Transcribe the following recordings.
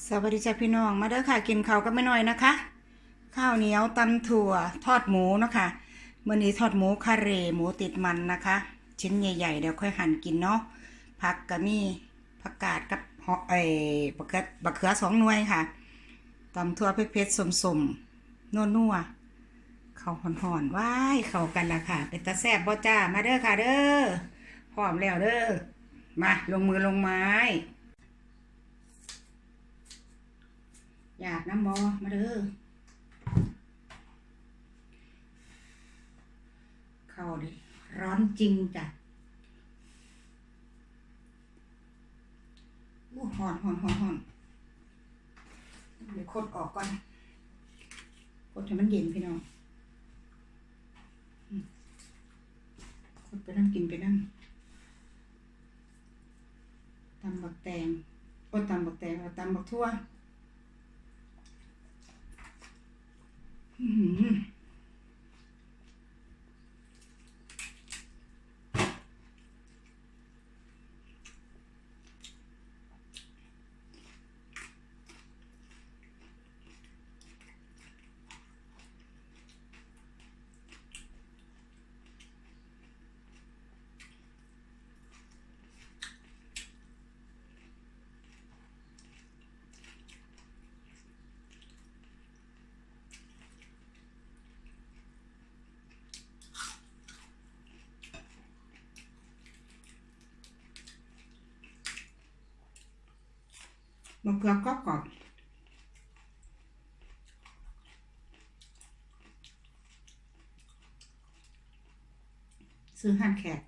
สวัสดีจ้าพี่น้องมาเด้อค่ะกินข้าวกันไม่น้อยนะคะ ข้าวเหนียวตำถั่วทอดหมูเนาะคะเมื่อนี้ทอดหมูคาเรหมูติดมันนะคะ ชิ้นใหญ่ๆเดี๋ยวค่อยหั่นกินเนาะผักก็มีผักกาดกับหอเอ่อบักเขือบักเขือสองหน่วยค่ะตำถั่วเผ็ดๆสมๆนัวๆข้าวห่อนๆว้ายเข้ากันละค่ะ เป็นตาแซ่บบ่จ้ามาเด้อค่ะเด้อพร้อมแล้วเด้อมาลงมือลงไม้ อยากน้ำบอมาเด้อเข้าดิร้อนจริงจ้ะอู้หอนหอนหอนหอนเดี๋ยวคดออกก่อนคดให้มันเย็นพี่น้องคดไปนั่งกินไปนั่งตำบักแตงโอ้ตำบักแตงเอาตำบักทั่ว อื้ มะเขือกรอบกรอบซื้อหั่นแขก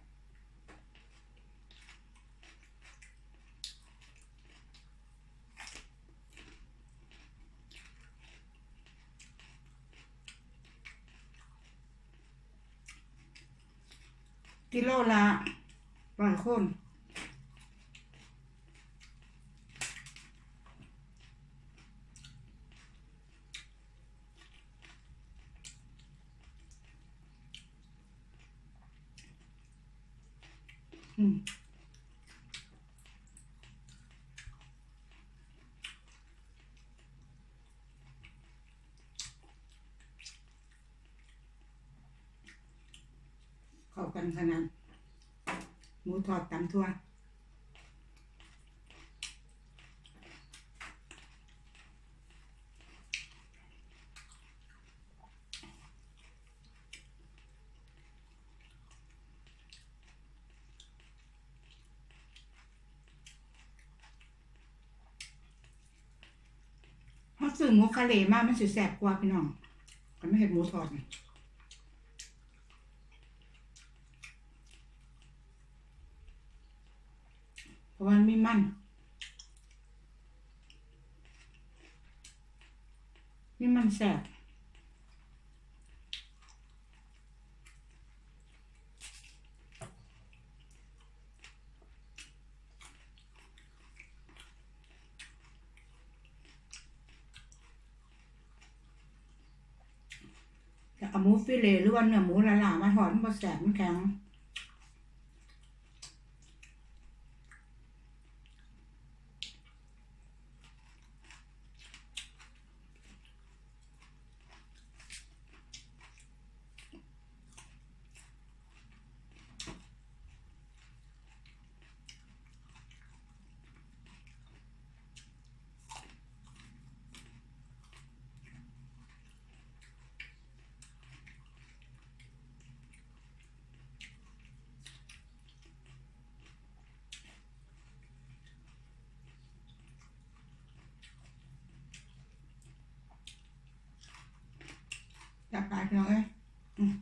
กิโลละร้อยคน เข้ากันขนาดหมูทอดตำทั่ว สื่อหมูคาเลมามันสิแสบกว่าพี่น้องมันไม่เห็นหมูทอดเพราะมันไม่มันไม่มันแสบ เอาหมูฟิเลหรือว่าเนื้อหมูละลามาทอดมันบ่แสบมันแข็ง จับปลาพี่น้องเอ้ยอืม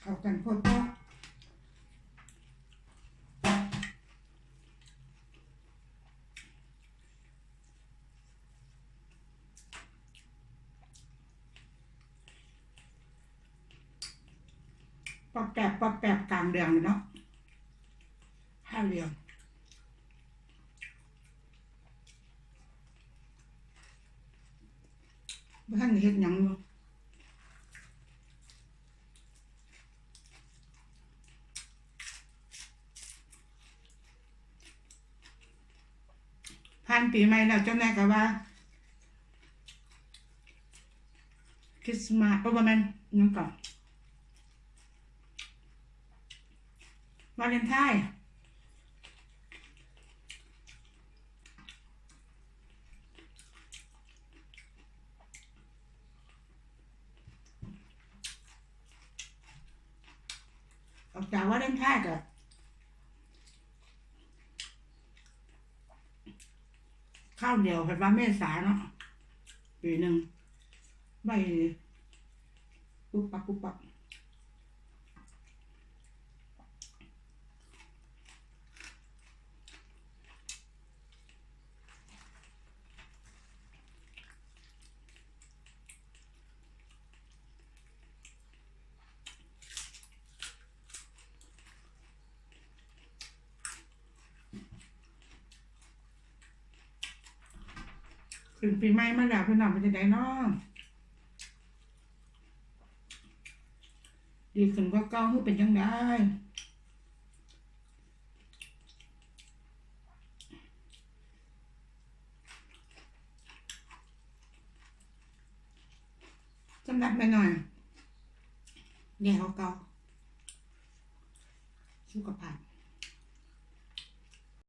เขากันโพดโพด ปอบแปบปอบแปบกลางเดือนเลยเนาะห้าเดือนบ่ทันได้เฮ็ดยังอยู่ผ่านปีใหม่แล้วเจ้าแม่ก็ว่าคริสต์มาสประมาณนั้นก่อน วาเลนไทน์ออกจากวาเลนไทน์ก็ข้าวเดียวเป็นว่าเมษาเนาะปีหนึ่งใบปุ๊บปับปุ๊บปับ ขึ้นปีใหม่มาแล้วพื่น้องเป็นจังไดเนาะดีขึ้นกว่าเก่าคือเป็นจังไดจำนัดไปหน่อยเนี่ยเขาเก่าสุขภาพ